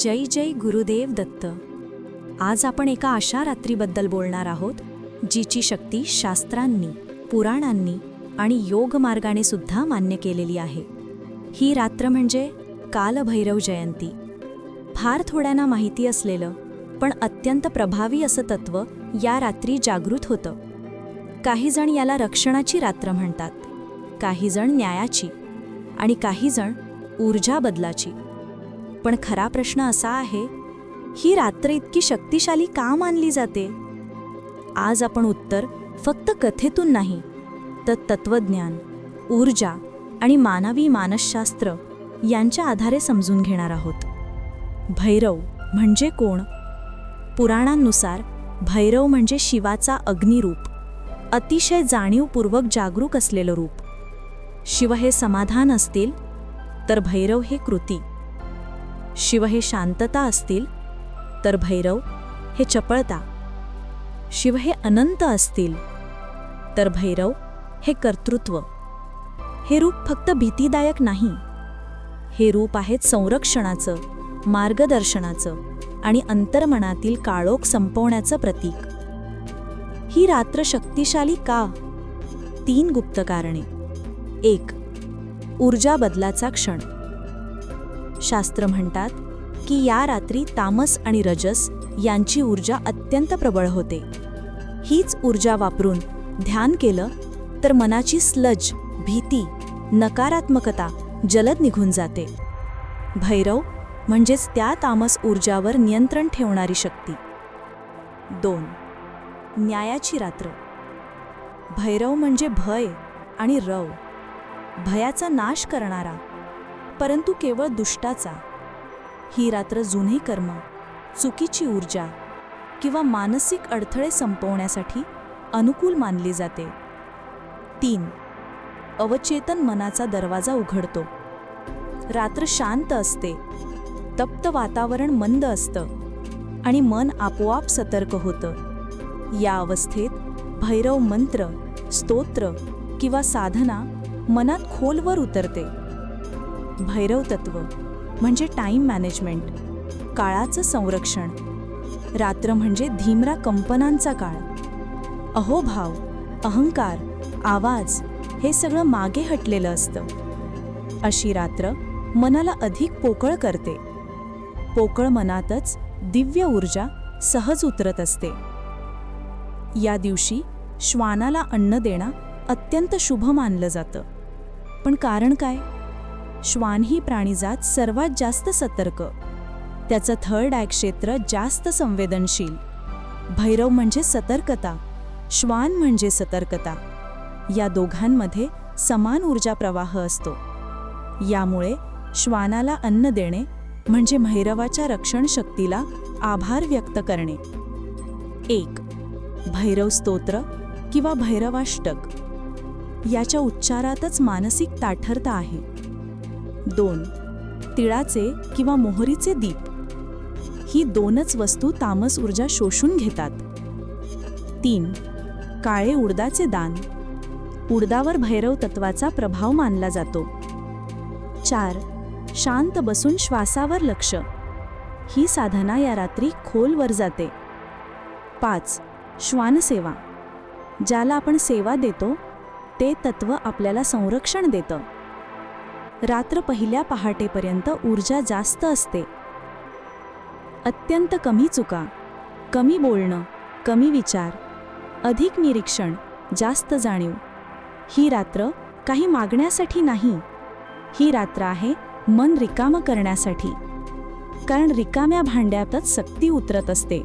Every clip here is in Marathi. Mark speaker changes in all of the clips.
Speaker 1: जय जय गुरुदेव दत्त. आज आपण एका अशा रात्रीबद्दल बोलणार आहोत जिची शक्ती शास्त्रांनी पुराणांनी आणि योग मार्गाने सुद्धा मान्य केलेली आहे. ही रात्र म्हणजे कालभैरव जयंती. फार थोड्यांना माहिती असलेलं पण अत्यंत प्रभावी असं तत्व या रात्री जागृत होतं. काहीजण याला रक्षणाची रात्र म्हणतात काहीजण न्यायाची आणि काहीजण ऊर्जा बदलाची. पण खरा प्रश्न असा आहे ही रात्र इतकी शक्तिशाली का मानली जाते? आज आपण उत्तर फक्त कथेतून नाही तर तत्वज्ञान ऊर्जा आणि मानवी मानसशास्त्र यांच्या आधारे समजून घेणार आहोत. भैरव म्हणजे कोण? पुराणांनुसार भैरव म्हणजे शिवाचा अग्निरूप अतिशय जाणीवपूर्वक जागरूक असलेलं रूप. शिव हे समाधान असतील तर भैरव हे कृती. शिव हे शांतता असतील तर भैरव हे चपळता. शिव हे अनंत असतील तर भैरव हे कर्तृत्व. हे रूप फक्त भीतीदायक नाही. हे रूप आहेत संरक्षणाचं मार्गदर्शनाचं आणि अंतर्मनातील काळोख संपवण्याचं प्रतीक. ही रात्र शक्तिशाली का? तीन गुप्त कारणे. एक ऊर्जा बदलाचा क्षण. शास्त्र म्हणतात की या रात्री तामस आणि रजस यांची ऊर्जा अत्यंत प्रबळ होते. हीच ऊर्जा वापरून ध्यान केलं तर मनाची स्लज भीती नकारात्मकता जलद निघून जाते. भैरव म्हणजेच त्या तामस ऊर्जावर नियंत्रण ठेवणारी शक्ती. दोन. न्यायाची रात्र. भैरव म्हणजे भय आणि रव. भयाचा नाश करणारा परंतु केवळ दुष्टाचा. ही रात्र जुने कर्म चुकीची ऊर्जा किंवा मानसिक अडथळे संपवण्यासाठी अनुकूल मानली जाते. तीन अवचेतन मनाचा दरवाजा उघडतो. रात्र शांत असते तप्त वातावरण मंद असतं आणि मन आपोआप सतर्क होतं. या अवस्थेत भैरव मंत्र स्तोत्र किंवा साधना मनात खोलवर उतरते. भैरव तत्व म्हणजे टाईम मॅनेजमेंट काळाचं संरक्षण. रात्र म्हणजे धीमरा कंपनांचा काळ. अहोभाव अहंकार आवाज हे सगळं मागे हटलेलं असतं. अशी रात्र मनाला अधिक पोकळ करते. पोकळ मनातच दिव्य ऊर्जा सहज उतरत असते. या दिवशी श्वानाला अन्न देणं अत्यंत शुभ मानलं जातं. पण कारण काय? श्वान ही प्राणीजात सर्वात जास्त सतर्क. त्याचं थर्ड आय क्षेत्र जास्त संवेदनशील. भैरव म्हणजे सतर्कता श्वान म्हणजे सतर्कता. या दोघांमध्ये समान ऊर्जा प्रवाह असतो. यामुळे श्वानाला अन्न देणे म्हणजे भैरवाच्या रक्षण शक्तीला आभार व्यक्त करणे. एक भैरव स्तोत्र किंवा भैरवाष्टक. याच्या उच्चारातच मानसिक ताठरता आहे. दोन. तिळाचे किंवा मोहरीचे दीप. ही दोनच वस्तू तामस ऊर्जा शोषून घेतात. तीन. काळे उडदाचे दान. उडदावर भैरव तत्वाचा प्रभाव मानला जातो. चार. शांत बसून श्वासावर लक्ष. ही साधना या रात्री खोलवर जाते. पाच. श्वानसेवा ज्याला आपण सेवा देतो ते तत्व आपल्याला संरक्षण देतं. रात्र पहिल्या पहाटेपर्यंत ऊर्जा जास्त असते. अत्यंत कमी चुका कमी बोलणं कमी विचार अधिक निरीक्षण जास्त जाणीव. ही रात्र काही मागण्यासाठी नाही. ही रात्र आहे मन रिकामं करण्यासाठी. कारण रिकाम्या भांड्यातच सक्ती उतरत असते.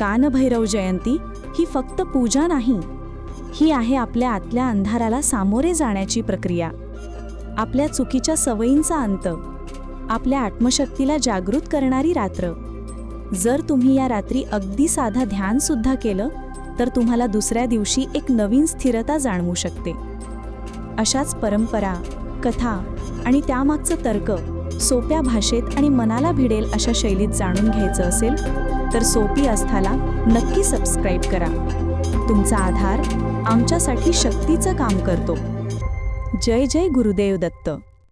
Speaker 1: कानभैरव जयंती ही फक्त पूजा नाही. ही आहे आपल्या आतल्या अंधाराला सामोरे जाण्याची प्रक्रिया. आपल्या चुकीच्या सवयींचा अंत. आपल्या आत्मशक्तीला जागृत करणारी रात्र. जर तुम्ही या रात्री अगदी साधा ध्यानसुद्धा केलं तर तुम्हाला दुसऱ्या दिवशी एक नवीन स्थिरता जाणवू शकते. अशाच परंपरा कथा आणि त्यामागचं तर्क सोप्या भाषेत आणि मनाला भिडेल अशा शैलीत जाणून घ्यायचं असेल तर सोपी अस्थाला नक्की सबस्क्राईब करा. तुमचा आधार आमच्यासाठी शक्तीचं काम करतो. जय जय गुरुदेव दत्त.